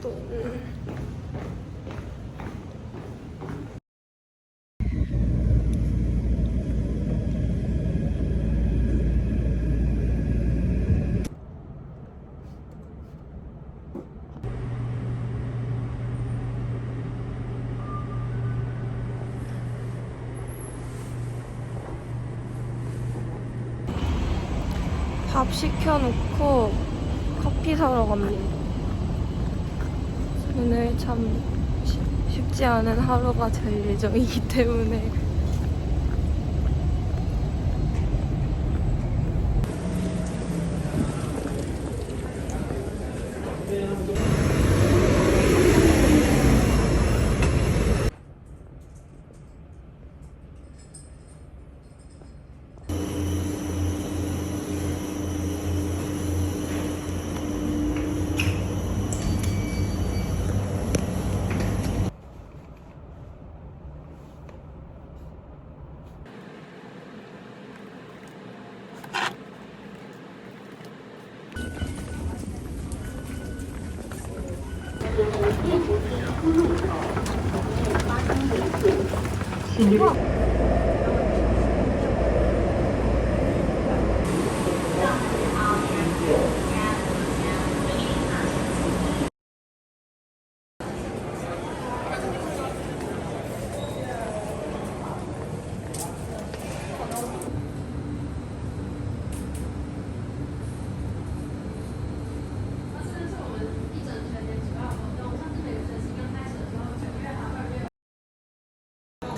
돈. 밥 시켜놓고 커피 사러 갑니다. 오늘 참 쉽- 쉽지 않은 하루가 될 예정이기 때문에 “请坐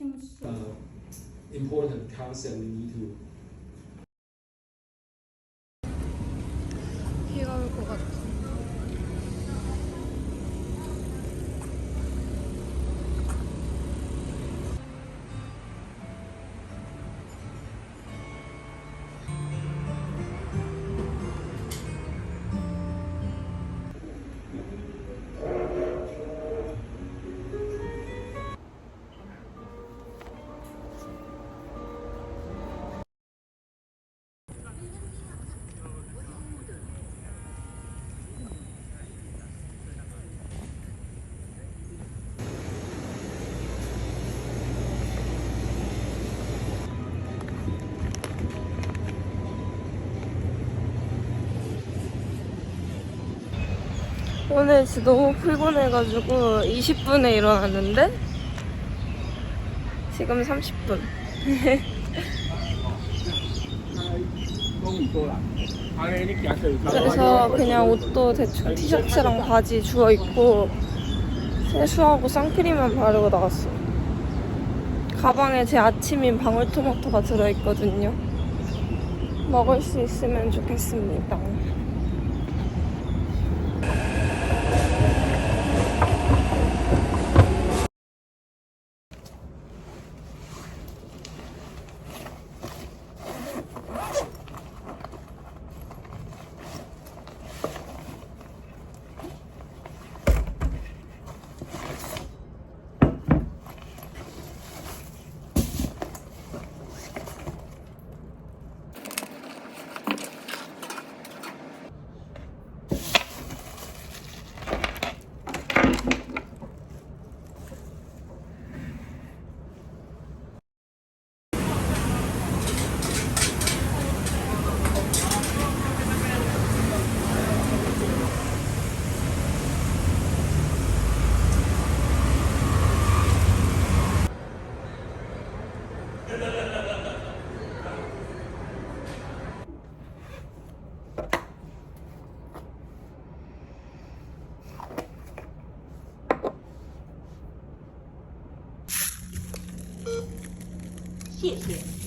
Uh, important concept we need to 오늘 진짜 너무 피곤해가지고 20분에 일어났는데 지금 30분. 그래서 그냥 옷도 대충 티셔츠랑 바지 주워 입고 세수하고 선크림만 바르고 나갔어. 가방에 제 아침인 방울토마토가 들어있거든요. 먹을 수 있으면 좋겠습니다. 谢谢。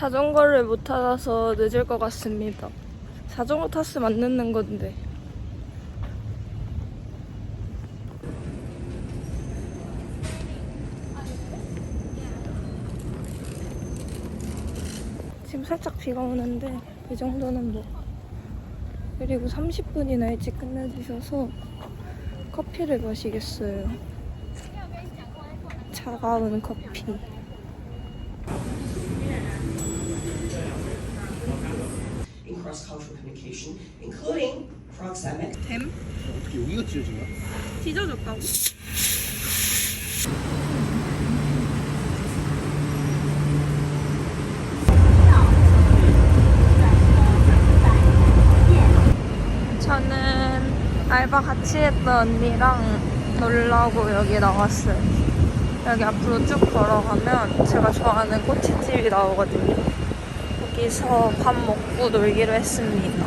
자전거를 못 타서 늦을 것 같습니다. 자전거 탔으면 안 늦는 건데. 지금 살짝 비가 오는데 이 정도는 뭐. 그리고 30분이나 일찍 끝내주셔서 커피를 마시겠어요. 차가운 커피. 됨? 어떻게 여기가 찢어진 거야? 찢어졌다고? 저는 알바 같이 했던 언니랑 놀라고 여기 나왔어요. 여기 앞으로 쭉 걸어가면 제가 좋아하는 꼬치집이 나오거든요. 여기서 밥 먹고 놀기로 했습니다.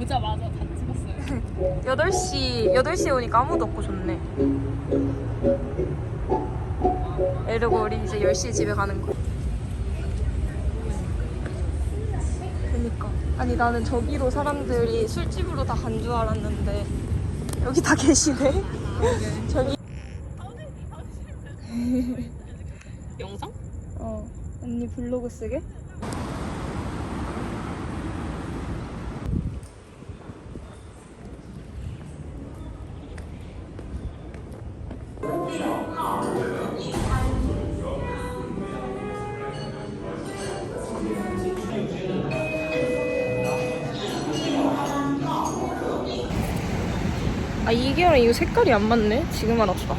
오자마자 다 찍었어요. 8시, 8시에 오니까 아무도 없고 좋네. 이러고 우리 이제 10시에 집에 가는 거. 그니까. 아니, 나는 저기로 사람들이 술집으로 다 간 줄 알았는데, 여기 다 계시네? 저기. 영상? 어, 언니 블로그 쓰게? 아 이게랑 이거 색깔이 안 맞네? 지금 알았다.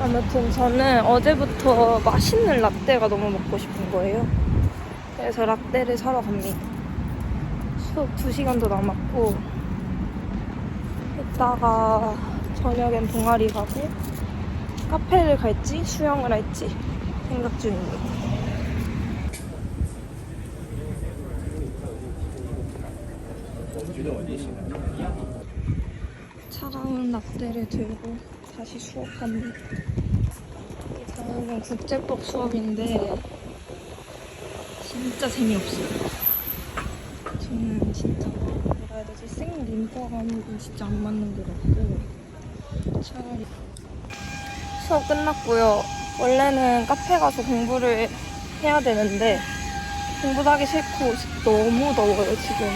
아무튼 저는 어제부터 맛있는 라떼가 너무 먹고 싶은 거예요. 그래서 라떼를 사러 갑니다. 수업 2시간도 남았고 이따가 저녁엔 동아리 가고 카페를 갈지 수영을 할지 생각 중입니다. 차가운 라떼를 들고 다시 수업합니다. 다음은 국제법 수업인데 진짜 재미없어요. 저는 진짜 뭐라 해야 되지? 생 림퍼감은 진짜 안 맞는 것 같고 차라리 수업 끝났고요. 원래는 카페 가서 공부를 해야 되는데 공부도 하기 싫고 너무 더워요 지금.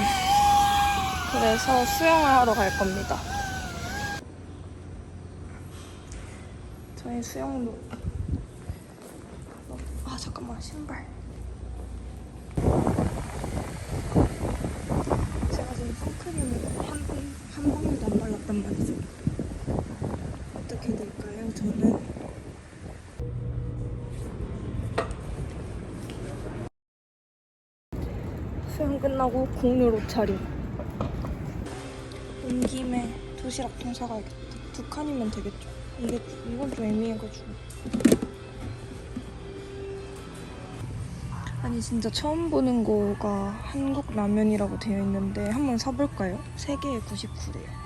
그래서 수영을 하러 갈 겁니다. 저희 수영복. 아 잠깐만 신발. 제가 지금 선크림을 한, 번- 한 방울도 안 발랐단 말이죠. 어떻게 될까요? 저는 수영 끝나고 국물 옷차림. 온 김에 도시락 통 사가야겠다. 두 칸이면 되겠죠. 이게 이건 좀 애매해가지고. 아니 진짜 처음 보는 거가 한국 라면이라고 되어 있는데 한번 사볼까요? 세 개에 99래요.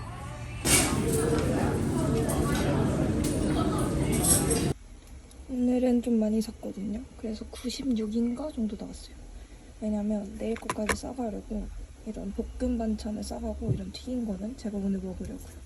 오늘은 좀 많이 샀거든요. 그래서 96인가 정도 나왔어요. 왜냐면 내일 거까지 싸가려고 이런 볶음 반찬을 싸가고 이런 튀긴 거는 제가 오늘 먹으려고요.